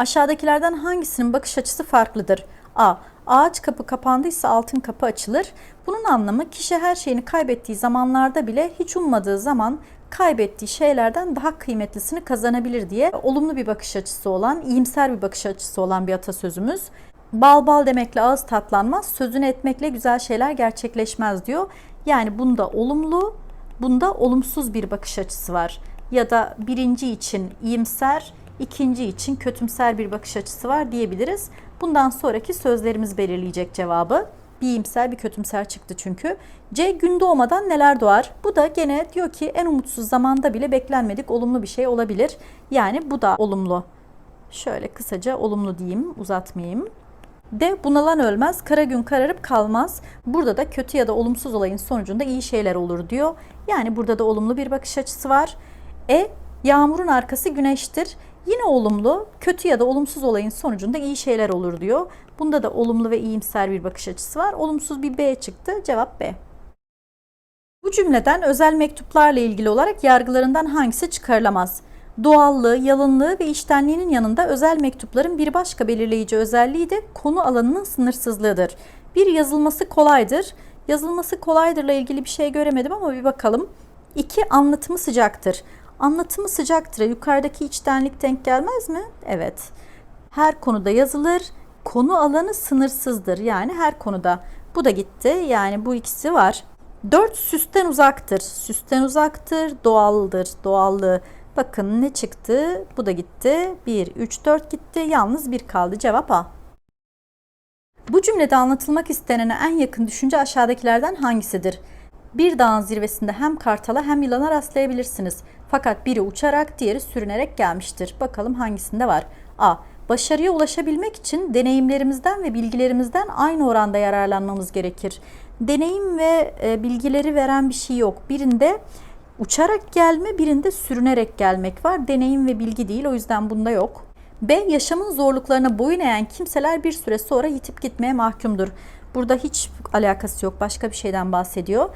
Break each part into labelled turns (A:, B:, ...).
A: Aşağıdakilerden hangisinin bakış açısı farklıdır? A. Ağaç kapı kapandıysa altın kapı açılır. Bunun anlamı kişi her şeyini kaybettiği zamanlarda bile hiç ummadığı zaman kaybettiği şeylerden daha kıymetlisini kazanabilir diye olumlu bir bakış açısı olan, iyimser bir bakış açısı olan bir atasözümüz. Bal bal demekle ağız tatlanmaz, sözünü etmekle güzel şeyler gerçekleşmez diyor. Yani bunda olumlu, bunda olumsuz bir bakış açısı var. Ya da birinci için iyimser, ikinci için kötümser bir bakış açısı var diyebiliriz. Bundan sonraki sözlerimiz belirleyecek cevabı. Bir iyimser bir kötümser çıktı çünkü. C gün doğmadan neler doğar? Bu da gene diyor ki en umutsuz zamanda bile beklenmedik olumlu bir şey olabilir. Yani bu da olumlu. Şöyle kısaca olumlu diyeyim, uzatmayayım. D. Bunalan ölmez, kara gün kararıp kalmaz. Burada da kötü ya da olumsuz olayın sonucunda iyi şeyler olur diyor. Yani burada da olumlu bir bakış açısı var. E. Yağmurun arkası güneştir. Yine olumlu, kötü ya da olumsuz olayın sonucunda iyi şeyler olur diyor. Bunda da olumlu ve iyimser bir bakış açısı var. Olumsuz bir B çıktı. Cevap B. Bu cümleden özel mektuplarla ilgili olarak yargılarından hangisi çıkarılamaz? Doğallığı, yalınlığı ve içtenliğinin yanında özel mektupların bir başka belirleyici özelliği de konu alanının sınırsızlığıdır. Bir yazılması kolaydır. Yazılması kolaydırla ilgili bir şey göremedim ama bir bakalım. İki anlatımı sıcaktır. Anlatımı sıcaktır. Yukarıdaki içtenlik denk gelmez mi? Evet. Her konuda yazılır. Konu alanı sınırsızdır. Yani her konuda. Bu da gitti. Yani bu ikisi var. 4 süsten uzaktır. Süsten uzaktır. Doğaldır. Doğallığı. Bakın ne çıktı? Bu da gitti. 1, 3, 4 gitti. Yalnız 1 kaldı. Cevap A. Bu cümlede anlatılmak istenene en yakın düşünce aşağıdakilerden hangisidir? Bir dağın zirvesinde hem kartala hem yılana rastlayabilirsiniz. Fakat biri uçarak, diğeri sürünerek gelmiştir. Bakalım hangisinde var? A. Başarıya ulaşabilmek için deneyimlerimizden ve bilgilerimizden aynı oranda yararlanmamız gerekir. Deneyim ve e, bilgileri veren bir şey yok. Birinde uçarak gelme, birinde sürünerek gelmek var. Deneyim ve bilgi değil. O yüzden bunda yok. B. Yaşamın zorluklarına boyun eğen kimseler bir süre sonra yitip gitmeye mahkumdur. Burada hiç alakası yok. Başka bir şeyden bahsediyor.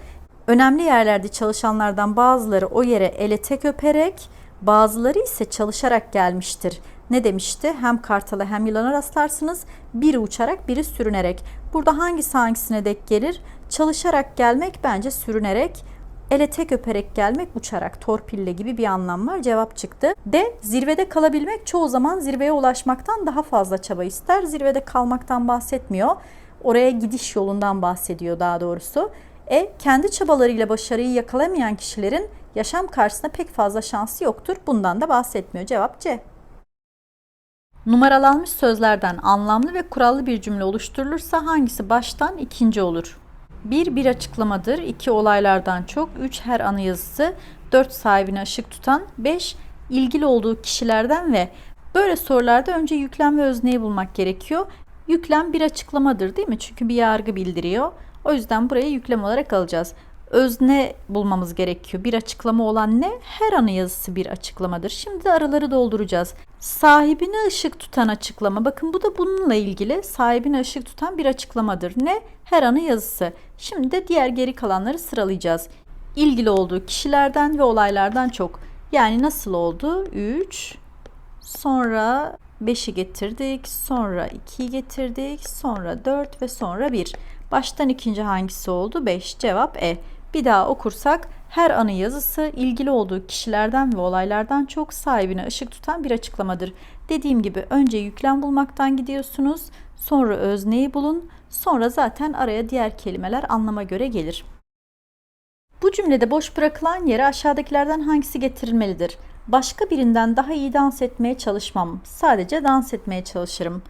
A: Önemli yerlerde çalışanlardan bazıları o yere ele tek öperek, bazıları ise çalışarak gelmiştir. Ne demişti? Hem kartala hem yılana rastlarsınız. Biri uçarak, biri sürünerek. Burada hangisi hangisine dek gelir? Çalışarak gelmek bence sürünerek, ele tek öperek gelmek uçarak, torpille gibi bir anlam var. Cevap çıktı. D. Zirvede kalabilmek çoğu zaman zirveye ulaşmaktan daha fazla çaba ister. Zirvede kalmaktan bahsetmiyor. Oraya gidiş yolundan bahsediyor daha doğrusu. E. Kendi çabalarıyla başarıyı yakalamayan kişilerin yaşam karşısında pek fazla şansı yoktur. Bundan da bahsetmiyor. Cevap C. Numaralanmış sözlerden anlamlı ve kurallı bir cümle oluşturulursa hangisi baştan ikinci olur? 1. Bir açıklamadır. 2. Olaylardan çok. 3. Her anı yazısı. 4. Sahibine ışık tutan. 5. ilgili olduğu kişilerden ve böyle sorularda önce yüklem ve özneyi bulmak gerekiyor. Yüklem bir açıklamadır değil mi? Çünkü bir yargı bildiriyor. O yüzden buraya yüklem olarak alacağız. Özne bulmamız gerekiyor. Bir açıklama olan ne? Her anı yazısı bir açıklamadır. Şimdi de araları dolduracağız. Sahibine ışık tutan açıklama. Bakın bu da bununla ilgili. Sahibine ışık tutan bir açıklamadır. Ne? Her anı yazısı. Şimdi de diğer geri kalanları sıralayacağız. İlgili olduğu kişilerden ve olaylardan çok. Yani nasıl oldu? 3 sonra 5'i getirdik, sonra 2'yi getirdik, sonra 4 ve sonra 1. Baştan ikinci hangisi oldu? 5. Cevap E. Bir daha okursak her anı yazısı ilgili olduğu kişilerden ve olaylardan çok sahibine ışık tutan bir açıklamadır. Dediğim gibi önce yüklem bulmaktan gidiyorsunuz, sonra özneyi bulun, sonra zaten araya diğer kelimeler anlama göre gelir. Bu cümlede boş bırakılan yere aşağıdakilerden hangisi getirilmelidir? Başka birinden daha iyi dans etmeye çalışmam. Sadece dans etmeye çalışırım.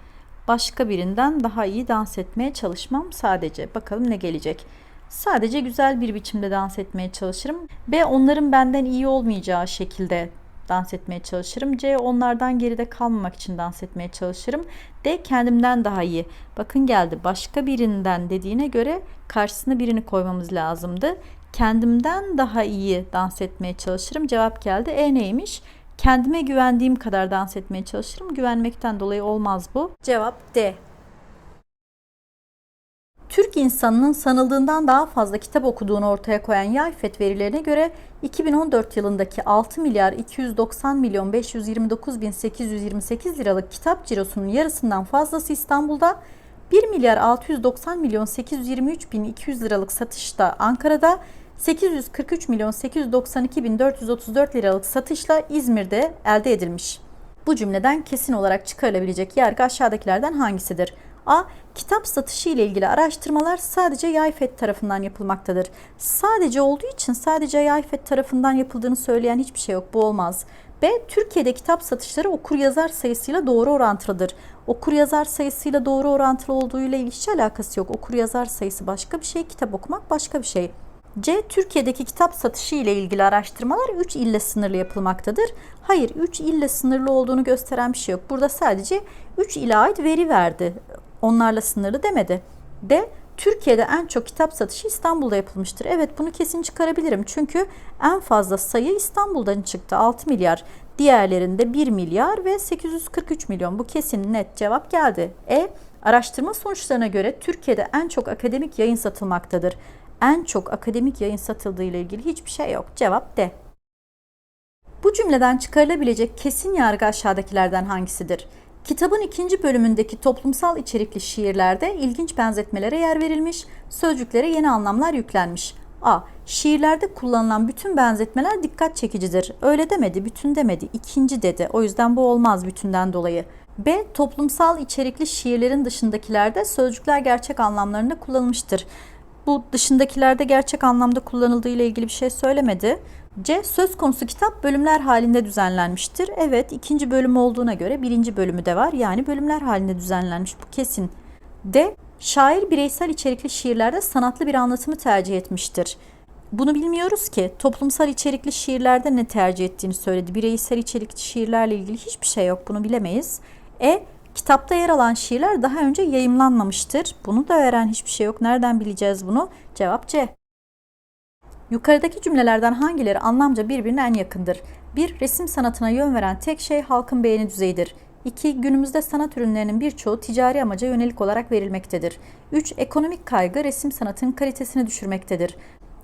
A: Başka birinden daha iyi dans etmeye çalışmam sadece. Bakalım ne gelecek. Sadece güzel bir biçimde dans etmeye çalışırım. B. Onların benden iyi olmayacağı şekilde dans etmeye çalışırım. C. Onlardan geride kalmamak için dans etmeye çalışırım. D. Kendimden daha iyi. Bakın geldi. Başka birinden dediğine göre karşısına birini koymamız lazımdı. Kendimden daha iyi dans etmeye çalışırım. Cevap geldi. E neymiş? Kendime güvendiğim kadar dans etmeye çalışırım. Güvenmekten dolayı olmaz bu. Cevap D. Türk insanının sanıldığından daha fazla kitap okuduğunu ortaya koyan Yayfet verilerine göre 2014 yılındaki 6 milyar 290 milyon 529 bin 828 liralık kitap cirosunun yarısından fazlası İstanbul'da, 1 milyar 690 milyon 823 bin 200 liralık satışta Ankara'da, 843 milyon 892 bin 434 liralık satışla İzmir'de elde edilmiş. Bu cümleden kesin olarak çıkarılabilecek yargı aşağıdakilerden hangisidir? A. Kitap satışı ile ilgili araştırmalar sadece Yayfet tarafından yapılmaktadır. Sadece olduğu için sadece Yayfet tarafından yapıldığını söyleyen hiçbir şey yok. Bu olmaz. B. Türkiye'de kitap satışları okur yazar sayısıyla doğru orantılıdır. Okur yazar sayısıyla doğru orantılı olduğuyla hiç alakası yok. Okur yazar sayısı başka bir şey, kitap okumak başka bir şey. C. Türkiye'deki kitap satışı ile ilgili araştırmalar 3 ille sınırlı yapılmaktadır. Hayır 3 ille sınırlı olduğunu gösteren bir şey yok. Burada sadece 3 ile ait veri verdi. Onlarla sınırlı demedi. D. Türkiye'de en çok kitap satışı İstanbul'da yapılmıştır. Evet bunu kesin çıkarabilirim. Çünkü en fazla sayı İstanbul'dan çıktı. 6 milyar. Diğerlerinde 1 milyar ve 843 milyon. Bu kesin net cevap geldi. E. Araştırma sonuçlarına göre Türkiye'de en çok akademik yayın satılmaktadır. En çok akademik yayın satıldığı ile ilgili hiçbir şey yok. Cevap D. Bu cümleden çıkarılabilecek kesin yargı aşağıdakilerden hangisidir? Kitabın ikinci bölümündeki toplumsal içerikli şiirlerde ilginç benzetmelere yer verilmiş, sözcüklere yeni anlamlar yüklenmiş. A. Şiirlerde kullanılan bütün benzetmeler dikkat çekicidir. Öyle demedi, bütün demedi, ikinci dedi. O yüzden bu olmaz bütünden dolayı. B. Toplumsal içerikli şiirlerin dışındakilerde sözcükler gerçek anlamlarında kullanılmıştır. Bu dışındakilerde gerçek anlamda kullanıldığı ile ilgili bir şey söylemedi. C. Söz konusu kitap bölümler halinde düzenlenmiştir. Evet ikinci bölüm olduğuna göre birinci bölümü de var. Yani bölümler halinde düzenlenmiş bu kesin. D. Şair bireysel içerikli şiirlerde sanatlı bir anlatımı tercih etmiştir. Bunu bilmiyoruz ki. Toplumsal içerikli şiirlerde ne tercih ettiğini söyledi. Bireysel içerikli şiirlerle ilgili hiçbir şey yok. Bunu bilemeyiz. E. Kitapta yer alan şiirler daha önce yayımlanmamıştır. Bunu da veren hiçbir şey yok. Nereden bileceğiz bunu? Cevap C. Yukarıdaki cümlelerden hangileri anlamca birbirine en yakındır? 1. Resim sanatına yön veren tek şey halkın beğeni düzeyidir. 2. Günümüzde sanat ürünlerinin birçoğu ticari amaca yönelik olarak verilmektedir. 3. Ekonomik kaygı resim sanatının kalitesini düşürmektedir.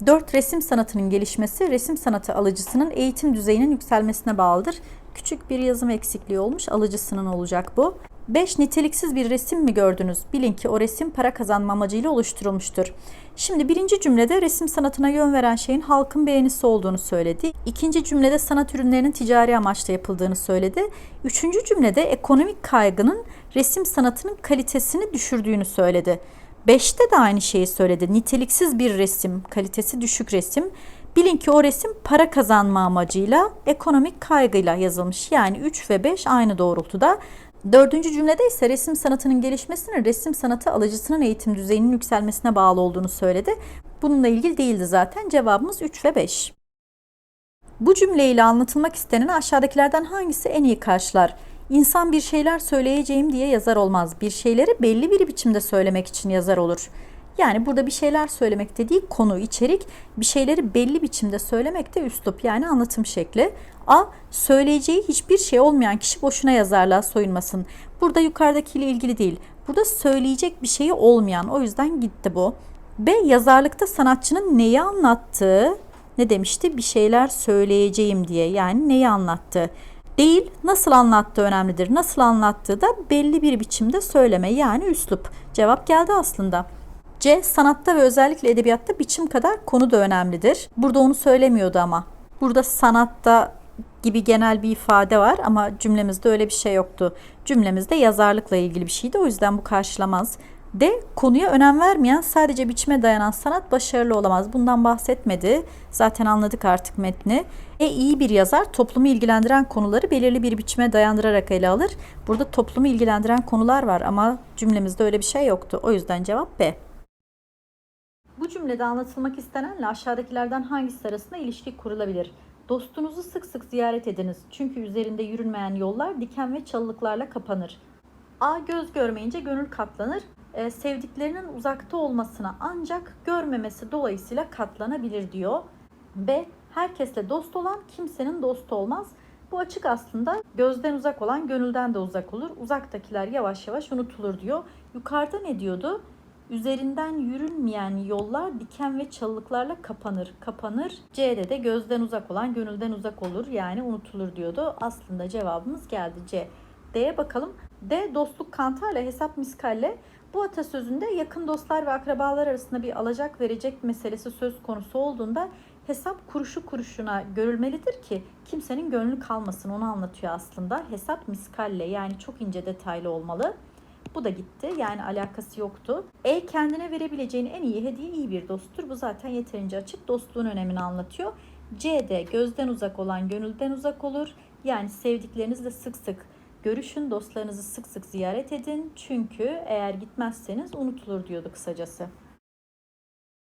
A: 4. Resim sanatının gelişmesi resim sanatı alıcısının eğitim düzeyinin yükselmesine bağlıdır. Küçük bir yazım eksikliği olmuş alıcısının olacak bu. 5. Niteliksiz bir resim mi gördünüz? Bilin ki o resim para kazanma amacıyla oluşturulmuştur. Şimdi birinci cümlede resim sanatına yön veren şeyin halkın beğenisi olduğunu söyledi. İkinci cümlede sanat ürünlerinin ticari amaçla yapıldığını söyledi. Üçüncü cümlede ekonomik kaygının resim sanatının kalitesini düşürdüğünü söyledi. Beşte de aynı şeyi söyledi. Niteliksiz bir resim, kalitesi düşük resim. Bilin ki o resim para kazanma amacıyla ekonomik kaygıyla yazılmış. Yani 3 ve 5 aynı doğrultuda. Dördüncü cümlede ise resim sanatının gelişmesinin resim sanatı alıcısının eğitim düzeyinin yükselmesine bağlı olduğunu söyledi. Bununla ilgili değildi zaten. Cevabımız 3 ve 5. Bu cümleyle anlatılmak istenen aşağıdakilerden hangisi en iyi karşılar? İnsan bir şeyler söyleyeceğim diye yazar olmaz. Bir şeyleri belli bir biçimde söylemek için yazar olur. Yani burada bir şeyler söylemek dediği konu, içerik, bir şeyleri belli biçimde söylemek de üslup yani anlatım şekli. A. Söyleyeceği hiçbir şey olmayan kişi boşuna yazarlığa soyunmasın. Burada yukarıdakiyle ilgili değil. Burada söyleyecek bir şeyi olmayan o yüzden gitti bu. B. Yazarlıkta sanatçının neyi anlattığı ne demişti? Bir şeyler söyleyeceğim diye yani neyi anlattı. Değil, nasıl anlattığı önemlidir. Nasıl anlattığı da belli bir biçimde söyleme yani üslup. Cevap geldi aslında. C. Sanatta ve özellikle edebiyatta biçim kadar konu da önemlidir. Burada onu söylemiyordu ama. Burada sanatta gibi genel bir ifade var ama cümlemizde öyle bir şey yoktu. Cümlemizde yazarlıkla ilgili bir şeydi o yüzden bu karşılamaz. D. Konuya önem vermeyen sadece biçime dayanan sanat başarılı olamaz. Bundan bahsetmedi. Zaten anladık artık metni. E. iyi bir yazar toplumu ilgilendiren konuları belirli bir biçime dayandırarak ele alır. Burada toplumu ilgilendiren konular var ama cümlemizde öyle bir şey yoktu. O yüzden cevap B. Bu cümlede anlatılmak istenenle aşağıdakilerden hangisi arasında ilişki kurulabilir? Dostunuzu sık sık ziyaret ediniz. Çünkü üzerinde yürünmeyen yollar diken ve çalılıklarla kapanır. A. Göz görmeyince gönül katlanır. E, sevdiklerinin uzakta olmasına ancak görmemesi dolayısıyla katlanabilir diyor. B. Herkesle dost olan kimsenin dostu olmaz. Bu açık aslında gözden uzak olan gönülden de uzak olur. Uzaktakiler yavaş yavaş unutulur diyor. Yukarıda ne diyordu? Üzerinden yürünmeyen yollar diken ve çalılıklarla kapanır. Kapanır. C'de de gözden uzak olan gönülden uzak olur. Yani unutulur diyordu. Aslında cevabımız geldi C. D'ye bakalım. D dostluk kantarla hesap miskalle. Bu atasözünde yakın dostlar ve akrabalar arasında bir alacak verecek meselesi söz konusu olduğunda hesap kuruşu kuruşuna görülmelidir ki kimsenin gönlü kalmasın onu anlatıyor aslında. Hesap miskalle yani çok ince detaylı olmalı. Bu da gitti. Yani alakası yoktu. E kendine verebileceğin en iyi hediye iyi bir dosttur. Bu zaten yeterince açık. Dostluğun önemini anlatıyor. C de gözden uzak olan gönülden uzak olur. Yani sevdiklerinizle sık sık görüşün, dostlarınızı sık sık ziyaret edin. Çünkü eğer gitmezseniz unutulur diyordu kısacası.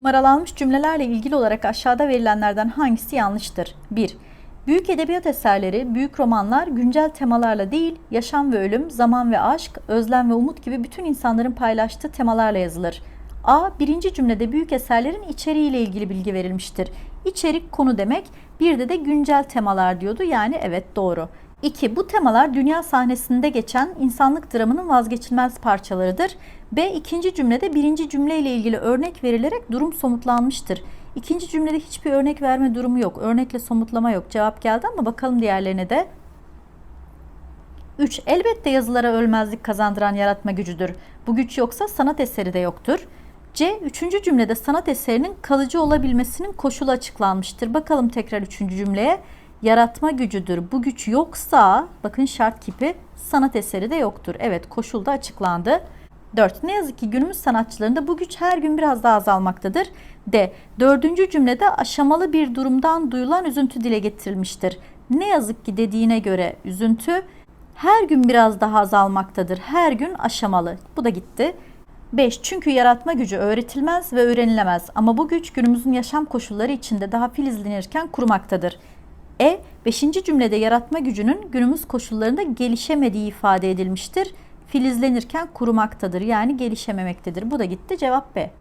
A: Numaralanmış cümlelerle ilgili olarak aşağıda verilenlerden hangisi yanlıştır? 1. Büyük edebiyat eserleri, büyük romanlar güncel temalarla değil, yaşam ve ölüm, zaman ve aşk, özlem ve umut gibi bütün insanların paylaştığı temalarla yazılır. A. Birinci cümlede büyük eserlerin içeriğiyle ilgili bilgi verilmiştir. İçerik konu demek, bir de de güncel temalar diyordu. Yani evet doğru. 2. Bu temalar dünya sahnesinde geçen insanlık dramının vazgeçilmez parçalarıdır. B. ikinci cümlede birinci cümleyle ilgili örnek verilerek durum somutlanmıştır. İkinci cümlede hiçbir örnek verme durumu yok. Örnekle somutlama yok. Cevap geldi ama bakalım diğerlerine de. 3. Elbette yazılara ölmezlik kazandıran yaratma gücüdür. Bu güç yoksa sanat eseri de yoktur. C. Üçüncü cümlede sanat eserinin kalıcı olabilmesinin koşulu açıklanmıştır. Bakalım tekrar üçüncü cümleye. Yaratma gücüdür. Bu güç yoksa, bakın şart kipi, sanat eseri de yoktur. Evet koşul da açıklandı. 4. Ne yazık ki günümüz sanatçılarında bu güç her gün biraz daha azalmaktadır. D. Dördüncü cümlede aşamalı bir durumdan duyulan üzüntü dile getirilmiştir. Ne yazık ki dediğine göre üzüntü her gün biraz daha azalmaktadır. Her gün aşamalı. Bu da gitti. 5. Çünkü yaratma gücü öğretilmez ve öğrenilemez ama bu güç günümüzün yaşam koşulları içinde daha filizlenirken kurumaktadır. E. 5. cümlede yaratma gücünün günümüz koşullarında gelişemediği ifade edilmiştir. Filizlenirken kurumaktadır yani gelişememektedir. Bu da gitti. Cevap B.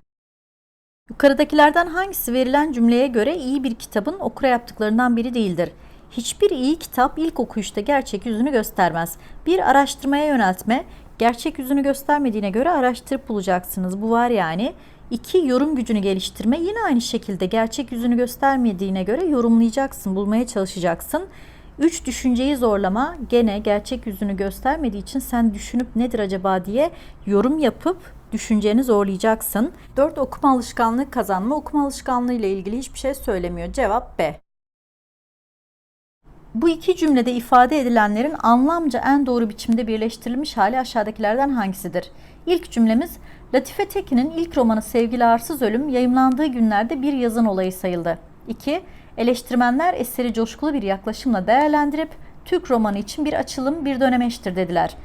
A: Yukarıdakilerden hangisi verilen cümleye göre iyi bir kitabın okura yaptıklarından biri değildir? Hiçbir iyi kitap ilk okuyuşta gerçek yüzünü göstermez. Bir araştırmaya yöneltme, gerçek yüzünü göstermediğine göre araştırıp bulacaksınız. Bu var yani. İki, yorum gücünü geliştirme. Yine aynı şekilde gerçek yüzünü göstermediğine göre yorumlayacaksın, bulmaya çalışacaksın. Üç, düşünceyi zorlama. Gene gerçek yüzünü göstermediği için sen düşünüp nedir acaba diye yorum yapıp düşünceni zorlayacaksın. 4. Okuma alışkanlığı kazanma. Okuma alışkanlığı ile ilgili hiçbir şey söylemiyor. Cevap B. Bu iki cümlede ifade edilenlerin anlamca en doğru biçimde birleştirilmiş hali aşağıdakilerden hangisidir? İlk cümlemiz Latife Tekin'in ilk romanı Sevgili Arsız Ölüm yayımlandığı günlerde bir yazın olayı sayıldı. 2. Eleştirmenler eseri coşkulu bir yaklaşımla değerlendirip Türk romanı için bir açılım, bir dönemeçtir dediler.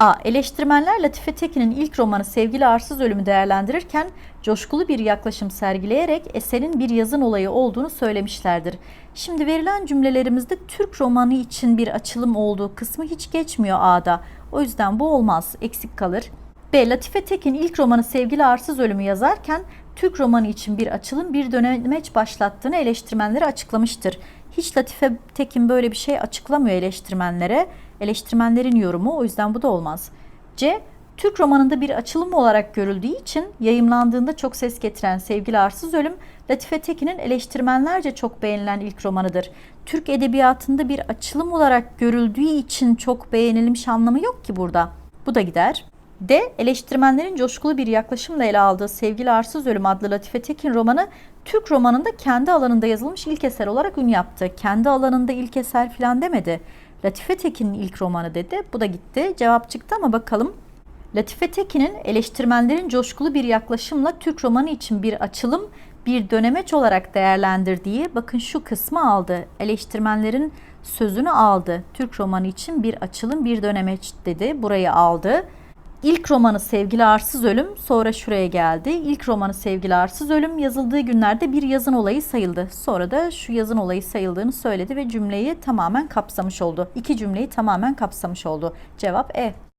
A: A. Eleştirmenler Latife Tekin'in ilk romanı Sevgili Arsız Ölüm'ü değerlendirirken coşkulu bir yaklaşım sergileyerek eserin bir yazın olayı olduğunu söylemişlerdir. Şimdi verilen cümlelerimizde Türk romanı için bir açılım olduğu kısmı hiç geçmiyor A'da. O yüzden bu olmaz, eksik kalır. B. Latife Tekin ilk romanı Sevgili Arsız Ölüm'ü yazarken Türk romanı için bir açılım, bir dönemeç başlattığını eleştirmenlere açıklamıştır. Hiç Latife Tekin böyle bir şey açıklamıyor eleştirmenlere. Eleştirmenlerin yorumu o yüzden bu da olmaz. C. Türk romanında bir açılım olarak görüldüğü için yayımlandığında çok ses getiren Sevgili Arsız Ölüm, Latife Tekin'in eleştirmenlerce çok beğenilen ilk romanıdır. Türk edebiyatında bir açılım olarak görüldüğü için çok beğenilmiş anlamı yok ki burada. Bu da gider. D. Eleştirmenlerin coşkulu bir yaklaşımla ele aldığı Sevgili Arsız Ölüm adlı Latife Tekin romanı Türk romanında kendi alanında yazılmış ilk eser olarak ün yaptı. Kendi alanında ilk eser filan demedi. Latife Tekin'in ilk romanı dedi. Bu da gitti. Cevap çıktı ama bakalım. Latife Tekin'in eleştirmenlerin coşkulu bir yaklaşımla Türk romanı için bir açılım, bir dönemeç olarak değerlendirdiği bakın şu kısmı aldı. Eleştirmenlerin sözünü aldı. Türk romanı için bir açılım, bir dönemeç dedi. Burayı aldı. İlk romanı Sevgili Arsız Ölüm sonra şuraya geldi. İlk romanı Sevgili Arsız Ölüm yazıldığı günlerde bir yazın olayı sayıldı. Sonra da şu yazın olayı sayıldığını söyledi ve cümleyi tamamen kapsamış oldu. İki cümleyi tamamen kapsamış oldu. Cevap E.